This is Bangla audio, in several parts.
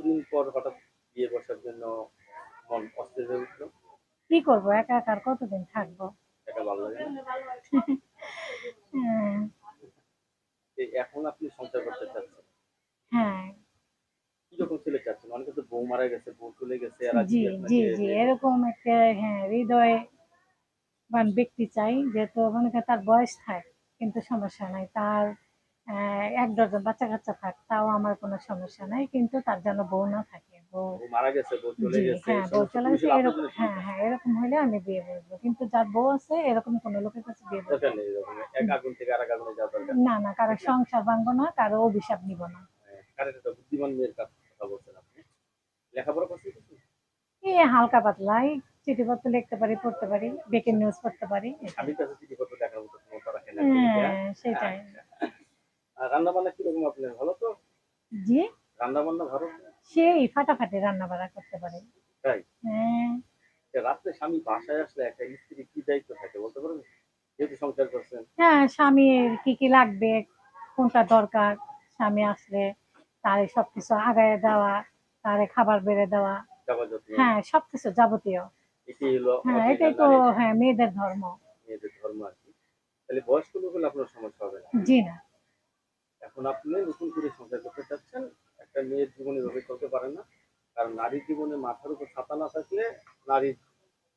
কতদিন পর হঠাৎ বিয়ে বসার জন্য মন অস্থির হয়ে উঠল? কি করব? একা একা আর কতদিন থাকব? এটা ভালো লাগে না? হ্যাঁ, যে এখন আপনি সংসার করতে চাচ্ছেন? হ্যাঁ। কি রকম ছেলে চাচ্ছেন? অনেকে তো বউ মারা গেছে বউ চলে গেছে আর আজকে জি আপনাকে জি। এরকম একটা হ্যাঁ হৃদয় বান ব্যক্তি চাই যেহেতু মনে করেন তার বয়স থাকে কিন্তু সমস্যা নাই। তার এক ডজন বাচ্চা কাচ্চা থাক তাও আমার কোনো সমস্যা নাই কিন্তু তার যেন বউ না থাকে বউ বউ মারা গেছে বউ চলে গেছে হ্যাঁ বউ চলে গেছে এরকম হ্যাঁ হ্যাঁ এরকম হলে আমি বিয়ে করব কিন্তু যার বউ আছে এরকম কোনো লোকের কাছে বিয়ে করব দরকার নেই এরকম এক আগুন থেকে আর আগুনে যাওয়া দরকার না না কারও সংসার ভাঙবো না কারও অভিশাপ নিব না। হ্যাঁ, কারণ এটা বুদ্ধিমান মেয়ের কথা কথা বলছেন আপনি। লেখাপড়া করছেন কিছু এই হালকা পাতলা এই চিঠিপত্র লিখতে পারি পড়তে পারি বেকের নিউজ পড়তে পারি মতো ক্ষমতা না হ্যাঁ? হ্যাঁ সেটাই। আর রান্না বান্না কীরকম আপনার? ভালো তো? জি। রান্না বান্না ভালো সেই ফাটাফাটি রান্না বান্না করতে পারে। তাই? হ্যাঁ। রাত্রে স্বামী বাসায় আসলে একটা স্ত্রী কি দায়িত্ব থাকে বলতে পারবেন যেহেতু সংসার করছেন। হ্যাঁ স্বামীর কি কি লাগবে কোনটা দরকার? স্বামী আসলে তারে সবকিছু আগায় দেওয়া তারে খাবার বেড়ে দেওয়া। হ্যাঁ সবকিছু যাবতীয়। হ্যাঁ এটাই তো হ্যাঁ মেয়েদের ধর্ম। মেয়েদের ধর্ম আর কি। তাহলে বয়স্ক লোক হলে আপনার সমস্যা হবে না। জি না। এখন আপনি নতুন করে সংসার করতে চাচ্ছেন একটা মেয়ের জীবনে এভাবে চলতে পারে না। কারণ নারীর জীবনে মাথার উপর ছাতা না থাকলে নারী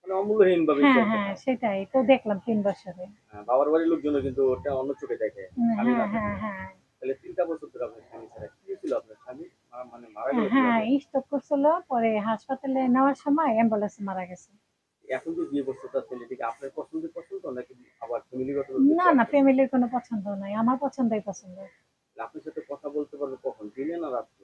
মানে অমূল্যহীন ভাবে হ্যাঁ হ্যাঁ সেটাই তো দেখলাম তিন বছরে। হ্যাঁ, বাবার বাড়ির লোকজন কিন্তু ওটা অন্য চোখে দেখে। হ্যাঁ হ্যাঁ হ্যাঁ তাহলে তিনটা বছর ধরে আপনার স্বামী ছাড়া কি ছিল আপনার স্বামী? মানে মারা গেল হ্যাঁ করছিল পরে হাসপাতালে নেওয়ার সময় অ্যাম্বুলেন্সে মারা গেছে। এখন যে বিয়ে বসতে চাচ্ছেন এটিকে আপনার পছন্দের পছন্দ নাকি আবার ফ্যামিলিগত না না ফ্যামিলির কোনো পছন্দ নাই আমার পছন্দই পছন্দ। আপনার সাথে কথা বলতে পারব কখন? দিনে না রাত্রে?